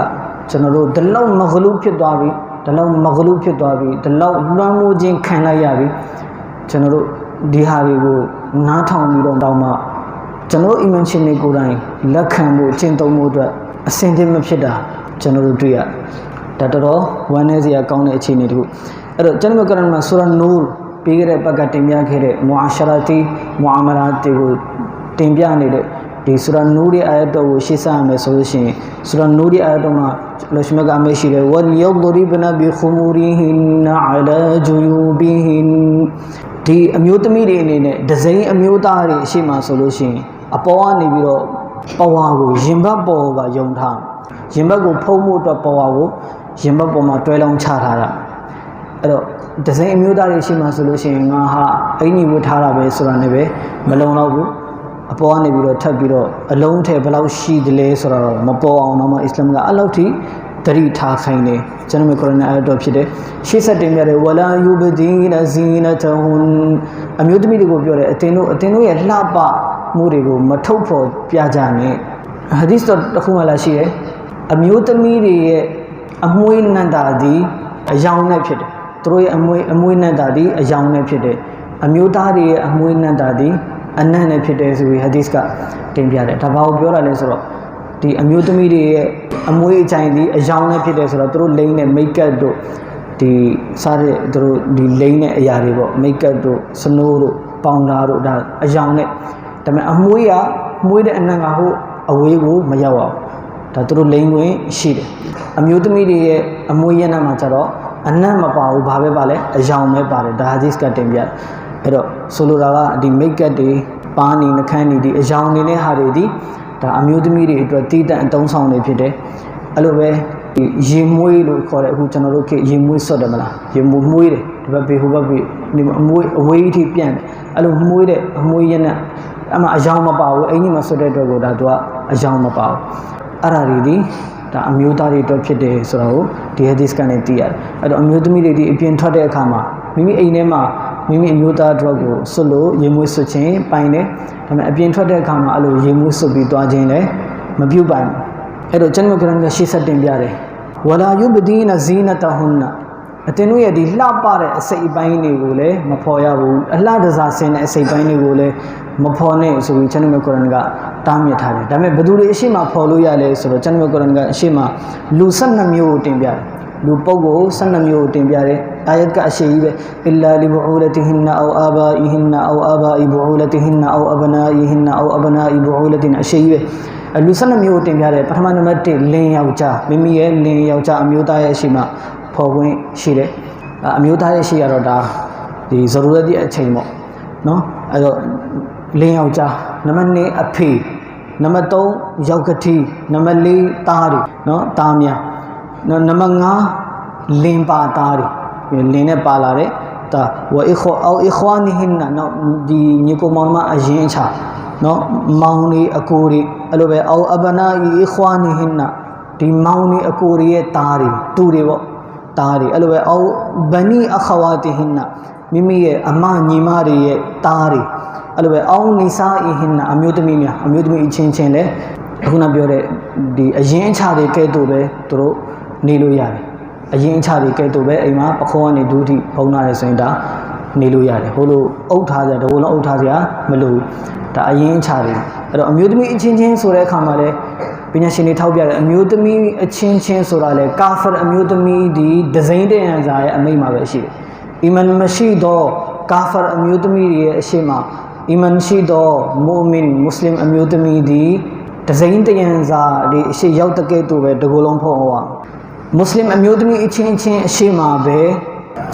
Speaker 1: ကျွန်တော်တို့ဒီလောက်မဂလူဖြစ်သွားပြီဒီလောက်မဂလူဖြစ်သွားပြီဒီလောက်လွှမ်းမိုးခြင်းခံလိုက်ရပြီကျွန်တော်တို့ဒီဟာတွေကိုနားထောင်ပြီးတော့တောင်းမှကျွန်တော်တို့အီမန်ရှင်တွေကိုယ်တိုင်လက်ခံဖို့ကျင့်သုံးဖို့အတွက်အစင်သင့်မဖြစ်တာကျွန်တော်တို့တွေ့ရဒါတော်တော်ဝမ်းနည်းစရာကောင်းတဲ့အခြေအနေတခုအဲ့တော့ကျွန်တော်ကရန်မှာဆူရာနူရ် ပြီးခဲ့တဲ့ဘက်ကတင်ပြခဲ့တဲ့မူအာရှရာတီမူအာမလာတီကိုတင်ပြနေတဲ့ဒီဆူရာနူရ်ရဲ့အာယတ်တော်ကိုရှေ့ဆက်ရမယ်ဆိုလို့ရှိရင်ဆူရာနူရ်ရဲ့အာယတ်တော်မှာလောရှမကအမေရှိတယ်ဝလ်ယဒရိဘနာဘီခူမူရီဟင်နာအလာဂျူယူဘီဟင်ဒီအမျိုးသမီးတွေအနေနဲ့ဒဇိန်အမျိုးသားတွေအရှိမှဆိုလို့ရှိရင်အပေါ်ကနေပြီးတော့ပဝါကိုရင်ဘတ်ပေါ်ကယုံထားရင်ဘတ်ကိုဖုံးဖို့အတွက်ပဝါကိုရင်ဘတ်ပေါ်မှာတွဲလောင်းချထားတာအဲ့တော့ ဒဇိန်အမျိုးသားတွေရှိမှဆိုလို့ရှိရင်ငါဟာအင်ကြီးဝတ်ထားတာပဲဆိုတာနဲ့ပဲမလုံတော့ဘူးအပေါ်ကနေပြီးတော့ထပ်ပြီးတော့အလုံးထဲဘယ်လောက်ရှိတယ်လဲဆိုတော့မပေါ်အောင်တော့မှအစ္စလာမ်ကအလောက်ထိတတိထားခိုင်းတယ်ကျွန်တော်မျိုးကုရ်အာန်အယတ်တော်ဖြစ်တယ်ရှေ့ဆက်တင်ပြတယ်ဝလာယူဘဒီနဇီနတဟွန်အမျိုးသမီးတွေကိုပြောတယ်အတင်တို့အတင်တို့ရဲ့လှပမှုတွေကိုမထုတ်ဖော်ပြကြနဲ့ဟာဒီစ်တော်တစ်ခုမှလာရှိတယ်အမျိုးသမီးတွေရဲ့အမွေးနန္တာသည်အယောင်နဲ့ဖြစ်တယ် သူတို့ရဲ့အမွေးအမွေးနန္တာသည်အယောင်နဲ့ဖြစ်တယ်အမျိုးသားတွေရဲ့အမွေးနန္တာသည်အနတ်နဲ့ဖြစ်တယ်ဆိုပြီးဟာဒီစ်ကတင်ပြတယ်ဒါဘာကိုပြောတာလဲဆိုတော့ဒီအမျိုးသမီးတွေရဲ့အမွေးအချိုင်ဒီအယောင်နဲ့ဖြစ်တယ်ဆိုတော့သူတို့လိမ့်တဲ့မိတ်ကပ်တို့ဒီစားတဲ့သူတို့ဒီလိမ့်တဲ့အရာတွေပေါ့မိတ်ကပ်တို့စနိုးတို့ပေါင်တာတို့ဒါအယောင်နဲ့ဒါပေမဲ့အမွေးကမွေးတဲ့အနံ့ကဟိုအဝေးကိုမရောက်အောင်ဒါသူတို့လိမ့်ဝင်ရှိတယ်အမျိုးသမီးတွေရဲ့အမွေးရနံ့မှာကျတော့ အနံ့မပါဘူးဘာပဲပါလဲအယောင်ပဲပါတယ်ဒါဟာဒီစ်ကတင်ပြတယ်အဲ့တော့ဆိုလိုတာကဒီမိတ်ကပ်တွေပါးနေနှခမ်းနေဒီအယောင်နေတဲ့ဟာတွေဒီဒါအမျိုးသမီးတွေအတွက်တည်တံ့အတုံးဆောင်တွေဖြစ်တယ်အဲ့လိုပဲဒီရေမွေးလို့ခေါ်တဲ့အခုကျွန်တော်တို့ခေရေမွေးဆွတ်တယ်မလားရေမွေးမွေးတယ်ဒီဘက်ဘေဟိုဘက်ဘေဒီမှာအမွေးအဝေးထိပြန့်တယ်အဲ့လိုမွေးတဲ့အမွေးရနဲ့အမှအယောင်မပါဘူးအင်ကြီးမှာဆွတ်တဲ့အတွက်ကိုဒါသူကအယောင်မပါဘူးအဲ့ဒါတွေဒီ ဒါအမျိုးသားတွေအတွက်ဖြစ်တယ်ဆိုတော့ဒီဟဒီစ်ကနေသိရတယ်အဲ့တော့အမျိုးသမီးတွေဒီအပြင်ထွက်တဲ့အခါမှာမိမိအိမ်ထဲမှာမိမိအမျိုးသားအတွက်ကိုဆွတ်လို့ရေမွေးဆွတ်ခြင်းပိုင်တယ်ဒါပေမဲ့အပြင်ထွက်တဲ့အခါမှာအဲ့လိုရေမွေးဆွတ်ပြီးသွားခြင်းလည်းမပြုတ်ပိုင်ဘူးအဲ့တော့ကျွန်တော်ကရန်ကရှေ့ဆက်တင်ပြတယ်ဝလာယုဘဒီနဇီနတဟွန်နာ အသင်တို့ရဲ့ဒီလှပတဲ့အစိတ်အပိုင်းတွေကိုလည်းမဖော်ရဘူးအလှတစားဆင်းတဲ့အစိတ်ပိုင်းတွေကိုလည်းမဖော်နဲ့ဆိုပြီးကျွန်တော်မြတ်ကုရ်အာန်ကတားမြစ်ထားတယ်ဒါပေမဲ့ဘယ်သူတွေအရှိမဖော်လို့ရလဲဆိုတော့ကျွန်တော်မြတ်ကုရ်အာန်ကအရှိမလူ12မျိုးကိုတင်ပြတယ်လူပုဂ္ဂိုလ်12မျိုးကိုတင်ပြတယ်အာယတ်ကအရှိကြီးပဲအလ္လာလီဘူလတိဟင်နာအောအာဘာအီဟင်နာအောအာဘာအီဘူလတိဟင်နာအောအဘနာအီဟင်နာအောအဘနာအီဘူလတိအရှိကြီးပဲလူ12မျိုးကိုတင်ပြတယ်ပထမနံပါတ်1လင်းယောက်ျားမိမိရဲ့လင်းယောက်ျားအမျိုးသားရဲ့အရှိမ ဖော်ခွင့်ရှိတယ်အမျိုးသားရဲ့ရှိရတော့ဒါဒီဇရူရတ်ရဲ့အချိန်ပေါ့နော်အဲ့တော့လင်းယောက်ျားနံပါတ်2အဖေနံပါတ်3ယောက်ကတိနံပါတ်4သားတွေနော်သားများနော်နံပါတ်5လင်ပါသားတွေလင်နဲ့ပါလာတဲ့ဒါဝအခွအောအခွာနီဟင်နာနော်ဒီညီကိုမောင်မအရင်ချာနော်မောင်လေးအကိုတွေအဲ့လိုပဲအောအဘနာအခွာနီဟင်နာဒီမောင်လေးအကိုတွေရဲ့သားတွေတူတွေပေါ့ သားတွေအဲ့လိုပဲအောဘနီအခဝါတီဟင်နာမိမိရဲ့အမညီမတွေရဲ့သားတွေအဲ့လိုပဲအောင်းနိစာအီဟင်နာအမျိုးသမီးများအမျိုးသမီးအချင်းချင်းလဲအခုနပြောတဲ့ဒီအရင်အခြားတွေကဲ့သို့ပဲသူတို့နေလို့ရတယ်အရင်အခြားတွေကဲ့သို့ပဲအိမ်မှာပခေါကနေဒုတိဖုံးလာတယ်ဆိုရင်ဒါနေလို့ရတယ်ဟိုလိုအုပ်ထားကြတဘလုံးအုပ်ထားကြမလို့ဒါအရင်အခြားတွေအဲ့တော့အမျိုးသမီးအချင်းချင်းဆိုတဲ့အခါမှာလဲ ပညာရှင်တွေထောက်ပြတယ်အမျိုးသမီးအချင်းချင်းဆိုတာလဲကာဖာအမျိုးသမီးဒီဒီဇိုင်းတဲ့ရန်စာရဲ့အမိတ်မှာပဲရှိတယ်အီမန်မရှိတော့ကာဖာအမျိုးသမီးတွေရဲ့အရှိမအီမန်ရှိတော့မူမင်မွတ်စလင်အမျိုးသမီးဒီဒဇိန်တယန်စာဒီအရှိရောက်တဲ့ကဲ့သို့ပဲတကူလုံးဖုံအောင်မွတ်စလင်အမျိုးသမီးအချင်းချင်းအရှိမပဲ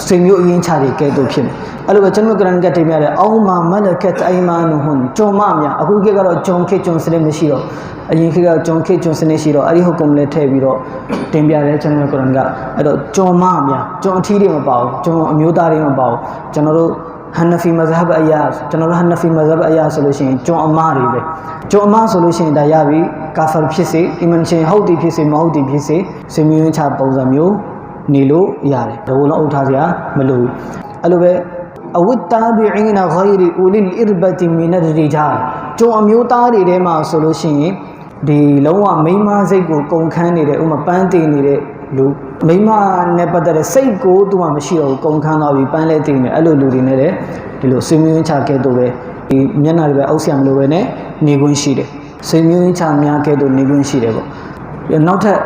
Speaker 1: ဆွေမျိုးအရင်ချတွေကဲ့သို့ဖြစ်တယ်အဲ့လိုပဲကျွန်တော်ကရန်ကတင်ပြတယ်အောင်းမာမလကတ်အိမာနုဟွန်ဂျုံမများအခုခေတ်ကတော့ဂျုံခေတ်ဂျုံစနစ်မရှိတော့အရင်ခေတ်ကဂျုံခေတ်ဂျုံစနစ်ရှိတော့အဲ့ဒီဟုတ်ကုံလေးထည့်ပြီးတော့တင်ပြတယ်ကျွန်တော်ကရန်ကအဲ့တော့ဂျုံမများဂျုံအထီးတွေမပါဘူးဂျုံအမျိုးသားတွေမပါဘူးကျွန်တော်တို့ဟန်နဖီမဇဟဘအယာကျွန်တော်တို့ဟန်နဖီမဇဟဘအယာဆိုလို့ရှိရင်ဂျွန်အမတွေပဲဂျွန်အမဆိုလို့ရှိရင်ဒါရပြီကာဖာဖြစ်စေအီမန်ချင်းဟုတ်တယ်ဖြစ်စေမဟုတ်တယ်ဖြစ်စေဆွေမျိုးချပုံစံမျိုး နေလို့ရတယ်ဒါဘုံလုံးအုပ်ထားစရာမလိုဘူးအဲ့လိုပဲအဝတ်တာဘီအင်းနာဂိုင်ရီအူလီအစ်ဘတီမီနရီဂျာဂျွန်အမျိုးသားတွေထဲမှာဆိုလို့ရှိရင်ဒီလုံးဝမိန်းမစိတ်ကိုကုန်ခန်းနေတဲ့ဥမာပန်းတင်နေတဲ့လူမိမနဲ့ပတ်သက်တဲ့စိတ်ကိုသူမှမရှိတော့ဘူးကုန်ခန်းသွားပြီးပန်းလဲတင်နေအဲ့လိုလူတွေနဲ့လည်းဒီလိုဆွေမျိုးရင်းချကဲတော့ပဲဒီမျက်နှာတွေပဲအုပ်ဆရာမလို့ပဲနဲ့နေခွင့်ရှိတယ်ဆွေမျိုးရင်းချများကဲတော့နေခွင့်ရှိတယ်ပေါ့နောက်ထပ်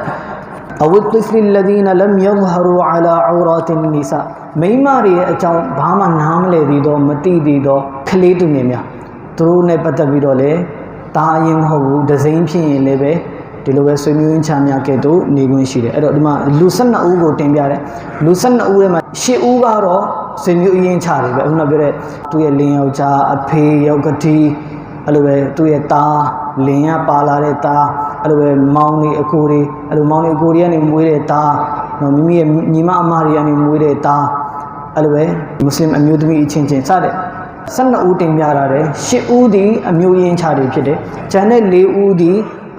Speaker 1: အဝတ်တစ္စလီလဒီနာလမ်ယဇဟရူအလာအူရာတင်နီဆာမိမတွေရဲ့အကြောင်းဘာမှနားမလည်သေးတော့မသိသေးတော့ကလေးသူငယ်များသူတို့နဲ့ပတ်သက်ပြီးတော့လေတာအရင်မဟုတ်ဘူးဒဇိန်ဖြစ်ရင်လည်းပဲဒီလိုပဲဆွေမျိုးရင်းချမ်းများကဲ့သို့နေခွင့်ရှိတယ်အဲ့တော့ဒီမှာလူ12ဦးကိုတင်ပြတယ်လူ12ဦးထဲမှာ10ဦးကတော့ဆွေမျိုးရင်းချတယ်ပဲအခုနပြောတဲ့သူ့ရဲ့လင်ယောက်ျားအဖေယောက်ကတိအဲ့လိုပဲသူ့ရဲ့သားလင်ရပါလာတဲ့သား အဲ့လိုပဲမောင်နေအကိုတွေအဲ့လိုမောင်နေအကိုတွေကနေမွေးတဲ့သားနော်မိမိရဲ့ညီမအမတွေကနေမွေးတဲ့သားအဲ့လိုပဲမွတ်စလင်အမျိုးသမီးအချင်းချင်းစတဲ့12ဦးတင်ပြတာတယ်10ဦးဒီအမျိုးရင်းချတွေဖြစ်တယ်ကျန်တဲ့4ဦးဒီ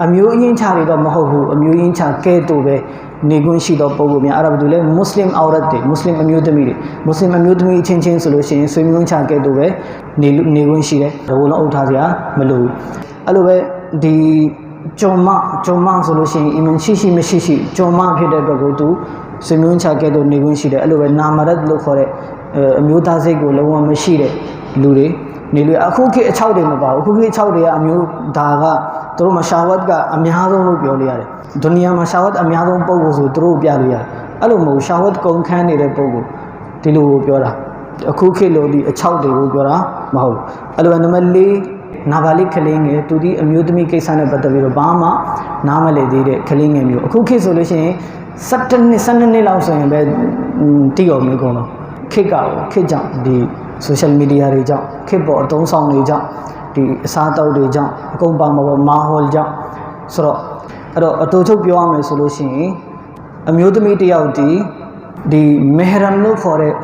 Speaker 1: အမျိုးအရင်းချတွေတော့မဟုတ်ဘူးအမျိုးရင်းချကဲ့သို့ပဲနေခွင့်ရှိသောပုံပုံများအဲ့ဒါဘာလို့လဲမွတ်စလင်အော်ရတ်တွေမွတ်စလင်အမျိုးသမီးတွေမွတ်စလင်အမျိုးသမီးအချင်းချင်းဆိုလို့ရှိရင်ဆွေမျိုးချကဲ့သို့ပဲနေနေခွင့်ရှိတယ်ဒါဘုံလုံးအုပ်ထားစရာမလိုဘူးအဲ့လိုပဲဒီ ဂျုံမဂျုံမဆိုလို့ရှိရင်အီမန်ရှိရှိမရှိရှိဂျုံမဖြစ်တဲ့အတွက်ကိုသူဆွေမျိုးချကဲ့သို့နေခွင့်ရှိတယ်အဲ့လိုပဲနာမရတ်လို့ခေါ်တဲ့အမျိုးသားစိတ်ကိုလုံးဝမရှိတဲ့လူတွေနေလို့အခုခေတ်အချောက်တွေမပါဘူးအခုခေတ်အချောက်တွေကအမျိုးဒါကသူတို့မှာရှာဝတ်ကအများဆုံးလို့ပြောလို့ရတယ်ဒုနီယာမှာရှာဝတ်အများဆုံးပုံကိုဆိုသူတို့ပြလို့ရတယ်အဲ့လိုမဟုတ်ရှာဝတ်ကုန်ခန်းနေတဲ့ပုံကိုဒီလိုပြောတာအခုခေတ်လို့ဒီအချောက်တွေကိုပြောတာမဟုတ်အဲ့လိုပဲနံပါတ်၄ နာဘာလိကလေးငယ်သူဒီအမျိုးသမီးကိစ္စနဲ့ပတ်သက်ပြီးတော့ဘာမှနားမလည်သေးတဲ့ကလေးငယ်မျိုးအခုခေတ်ဆိုလို့ရှိရင်7နှစ်12နှစ်လောက်ဆိုရင်ပဲတိရောမျိုးကုန်တော့ခေတ်ကခေတ်ကြောင့်ဒီ social media တွေကြောင့်ခေတ်ပေါ်အသုံးဆောင်တွေကြောင့်ဒီအစားအသောက်တွေကြောင့်အကုန်ပါမှာပေါ့မာဟော်ကြောင့်ဆိုတော့အဲ့တော့အတူချုပ်ပြောရမယ်ဆိုလို့ရှိရင်အမျိုးသမီးတစ်ယောက်ဒီဒီမေဟရမ်လို့ခေါ်တဲ့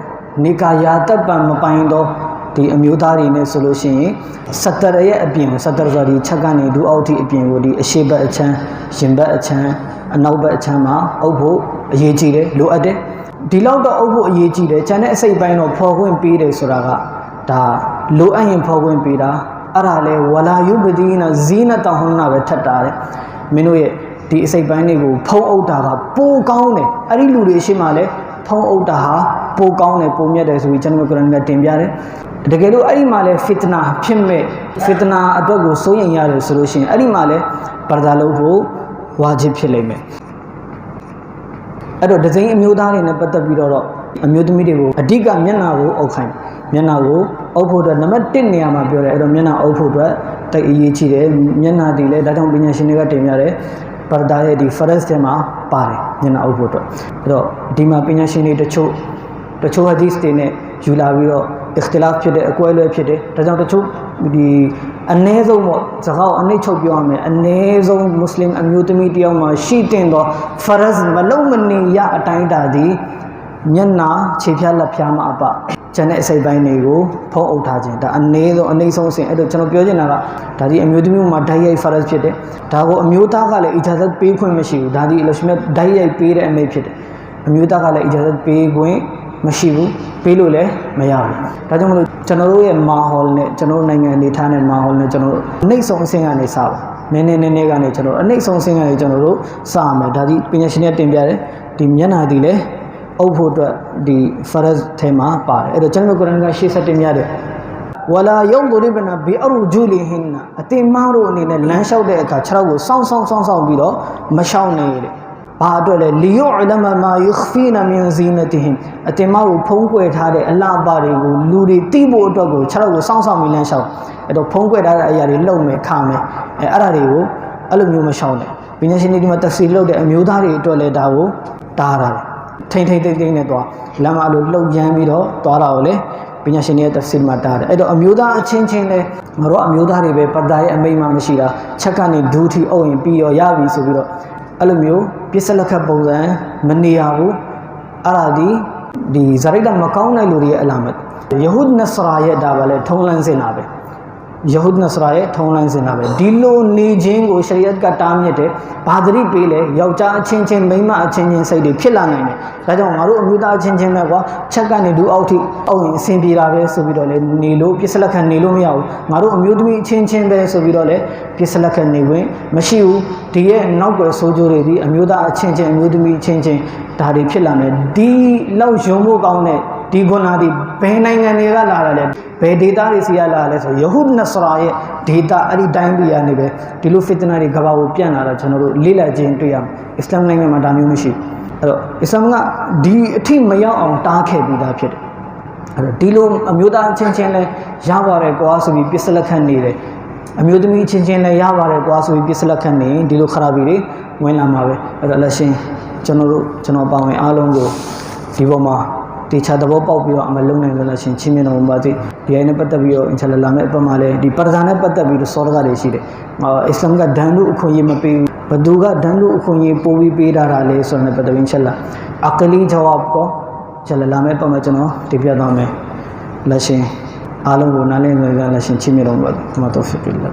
Speaker 1: နေကာယာတပ်ပံမပိုင်တော့ ဒီအမျိုးသားတွေနဲ့ဆိုလို့ရှိရင်စတရရဲ့အပြင်စတရဆိုဒီချက်ကနေဒူအောက်ထိအပြင်ကိုဒီအရှိဘက်အချမ်းရင်ဘက်အချမ်းအနောက်ဘက်အချမ်းမှာအုပ်ဖို့အရေးကြီးတယ်လိုအပ်တယ်ဒီလောက်တော့အုပ်ဖို့အရေးကြီးတယ်ကျန်တဲ့အစိတ်ပိုင်းတော့ဖော်ခွင့်ပေးတယ်ဆိုတာကဒါလိုအပ်ရင်ဖော်ခွင့်ပေးတာအဲ့ဒါလဲဝလာယုပဒီနာဇီနတဟွန်နာပဲထက်တာတယ်မင်းတို့ရဲ့ဒီအစိတ်ပိုင်းတွေကိုဖုံးအုပ်တာကပိုကောင်းတယ်အဲ့ဒီလူတွေရှိမှလဲဖုံးအုပ်တာဟာပိုကောင်းတယ်ပိုမြတ်တယ်ဆိုပြီးကျွန်တော်ကုရ်အာန်ကတင်ပြတယ် တကယ်လို့အဲ့ဒီမှာလဲဖစ်တနာဖြစ်မဲ့ဖစ်တနာအတွက်ကိုစိုးရင်ရတယ်ဆိုလို့ရှိရင်အဲ့ဒီမှာလဲပါဒါလို့ဖို့ဝါဂျစ်ဖြစ်လိမ့်မယ်အဲ့တော့ဒဇိန်အမျိုးသားတွေနဲ့ပတ်သက်ပြီးတော့အမျိုးသမီးတွေကိုအဓိကမျက်နှာကိုအုပ်ခိုင်းမျက်နှာကိုအုပ်ဖို့အတွက်နံပါတ်1နေရာမှာပြောတယ်အဲ့တော့မျက်နှာအုပ်ဖို့အတွက်တိုက်အရေးကြီးတယ်မျက်နှာတည်လဲဒါကြောင့်ပညာရှင်တွေကတင်ပြတယ်ပါဒါရဲ့ဒီ first ထဲမှာပါတယ်မျက်နှာအုပ်ဖို့အတွက်အဲ့တော့ဒီမှာပညာရှင်တွေတချို့တချို့ hadith တွေနဲ့ယူလာပြီးတော့ ikhtilaf ဖြစ်တဲ့အကွဲလွဲဖြစ်တယ်ဒါကြောင့်တချို့ဒီအ ਨੇ ဆုံးပေါ့စကားကိုအနှိမ့်ချုပ်ပြောရမယ်အ ਨੇ ဆုံးမွတ်စလင်အမျိုးသမီးတယောက်မှာရှိတင်သော faraz မလုံးမနေရအတိုင်းတာသည်မျက်နာခြေဖြားလက်ဖြားမှာအပကျန်တဲ့အစိပ်ပိုင်းတွေကိုဖုံးအုပ်ထားခြင်းဒါအ ਨੇ ဆုံးအနှိမ့်ဆုံးအဆင့်အဲ့တော့ကျွန်တော်ပြောချင်တာကဒါဒီအမျိုးသမီးမှာဓာတ်ရိုက် faraz ဖြစ်တယ်ဒါကိုအမျိုးသားကလည်း ijazat ပေးခွင့်မရှိဘူးဒါဒီအလရှမြတ်ဓာတ်ရိုက်ပေးတဲ့အမိတ်ဖြစ်တယ်အမျိုးသားကလည်း ijazat ပေးခွင့် မရှိဘူးပေးလို့လည်းမရဘူးဒါကြောင့်မလို့ကျွန်တော်တို့ရဲ့မာဟော်နဲ့ကျွန်တော်တို့နိုင်ငံအနေထားနဲ့မာဟော်နဲ့ကျွန်တော်တို့အနှိမ့်ဆုံးအဆင့်ကနေစပါနည်းနည်းနည်းနည်းကနေကျွန်တော်အနှိမ့်ဆုံးအဆင့်ကနေကျွန်တော်တို့စရမယ်ဒါဒီပညာရှင်တွေတင်ပြတယ်ဒီမျက်နှာဒီလည်းအုပ်ဖို့အတွက်ဒီ faraz ထဲမှာပါတယ်အဲ့တော့ကျွန်တော်ကုရ်အာန်ကရှေ့ဆက်တင်ပြတယ်ဝလာယုံဒရိဘနာဘီအရူဂျူလီဟင်နာအတင်မားတို့အနေနဲ့လမ်းလျှောက်တဲ့အခါခြေထောက်ကိုစောင်းစောင်းစောင်းစောင်းပြီးတော့မလျှောက်နဲ့တဲ့ ဘာအတွက်လဲလီယုအလမမာယခဖီနာမင်ဇီနတဟင်အတင်မကိုဖုံးကွယ်ထားတဲ့အလှပတွေကိုလူတွေတိဖို့အတွက်ကိုခြေထောက်ကိုစောင်းစောင်းပြီးလမ်းလျှောက်အဲ့တော့ဖုံးကွယ်ထားတဲ့အရာတွေလုံမယ်ခမယ်အဲအဲ့ဒါတွေကိုအဲ့လိုမျိုးမလျှောက်နဲ့ပညာရှင်တွေဒီမှာတက်စီလုပ်တဲ့အမျိုးသားတွေအတွက်လည်းဒါကိုတားတာတယ်ထိမ့်ထိမ့်သိမ့်သိမ့်နဲ့သွားလမ်းမအလိုလှုပ်ရမ်းပြီးတော့သွားတာကိုလေပညာရှင်တွေရဲ့တဖ်ဆီမှာတားတယ်အဲ့တော့အမျိုးသားအချင်းချင်းလဲငါတို့အမျိုးသားတွေပဲပဒါရဲ့အမိတ်မှမရှိတာချက်ကနေဒူးထီအုပ်ရင်ပြီးရောရပြီဆိုပြီးတော့ အဲ့လိုမျိုးပြစ်စလက်ခတ်ပုံစံမနေရဘူးအဲ့ဒါဒီဒီဇရိတ်တမကောင်းတဲ့လူတွေရဲ့အလာမတ်ယဟုဒ်နဆရာရဲ့ဒါပါလဲထုံးလန်းစင်တာပဲ ယဟုဒ်နဆရာရဲ့ထုံးလန်းစင်တာပဲဒီလိုနေခြင်းကိုရှရီယတ်ကတားမြစ်တယ်ဘာသတိပေးလဲယောက်ျားအချင်းချင်းမိန်းမအချင်းချင်းစိတ်တွေဖြစ်လာနိုင်တယ်ဒါကြောင့်ငါတို့အမျိုးသားအချင်းချင်းပဲကွာချက်ကနေဒူအောက်ထိအောက်ရင်အဆင်ပြေတာပဲဆိုပြီးတော့လေနေလို့ပြစ်စလက်ခံနေလို့မရဘူးငါတို့အမျိုးသမီးအချင်းချင်းပဲဆိုပြီးတော့လေပြစ်စလက်ခံနေခွင့်မရှိဘူးဒီရဲ့နောက်ွယ်ဆိုးကျိုးတွေဒီအမျိုးသားအချင်းချင်းအမျိုးသမီးအချင်းချင်းဒါတွေဖြစ်လာမယ်ဒီလောက်ယုံဖို့ကောင်းတဲ့ ဒီဂုဏဒီဘယ်နိုင်ငံတွေကလာတာလဲဘယ်ဒေတာတွေစီရလာလဲဆိုယဟုဒ်နဆရာရဲ့ဒေတာအဲ့ဒီတိုင်းပြည်ကနေပဲဒီလိုဖစ်တနာတွေကဘာကိုပြန့်လာတာကျွန်တော်တို့လေ့လာခြင်းတွေ့ရမယ်အစ္စလာမ်နိုင်ငံမှာဒါမျိုးမရှိဘူးအဲ့တော့အစ္စလာမ်ကဒီအထိမရောက်အောင်တားခဲ့ပြီးသားဖြစ်တယ်အဲ့တော့ဒီလိုအမျိုးသားချင်းချင်းလဲရပါတယ်ကွာဆိုပြီးပြစ်စလက်ခတ်နေတယ်အမျိုးသမီးချင်းချင်းလည်းရပါတယ်ကွာဆိုပြီးပြစ်စလက်ခတ်နေဒီလိုခရာဘီတွေဝင်လာမှာပဲအဲ့တော့လက်ရှင်ကျွန်တော်တို့ကျွန်တော်ပါဝင်အားလုံးကိုဒီပေါ်မှာ တေချာသဘောပေါက်ပြီးတော့အမလုံးနိုင်လို့ရှင်ချင်းမြင်တော်ပါသေးဒီအိုင်နဲ့ပတ်သက်ပြီးတော့အင်ချာလာလာမဲ့အပတ်မှာလည်းဒီပါရဇာနဲ့ပတ်သက်ပြီးတော့စောရကတွေရှိတယ်အာအစ္စလာမ်ကဒန်လူအခွင့်အရေးမပေးဘူးဘသူကဒန်လူအခွင့်အရေးပို့ပြီးပေးတာလဲဆိုတော့ပတ်သက်ပြီးအင်ချာလာအကလီဂျဝပ်ကိုချာလာလာမဲ့အပတ်မှာကျွန်တော်တင်ပြသွားမယ်လက်ရှင်အားလုံးကိုနားလည်နေကြလက်ရှင်ချင်းမြင်တော်ပါဒီမှာတော့ဖြစ်ပြီလား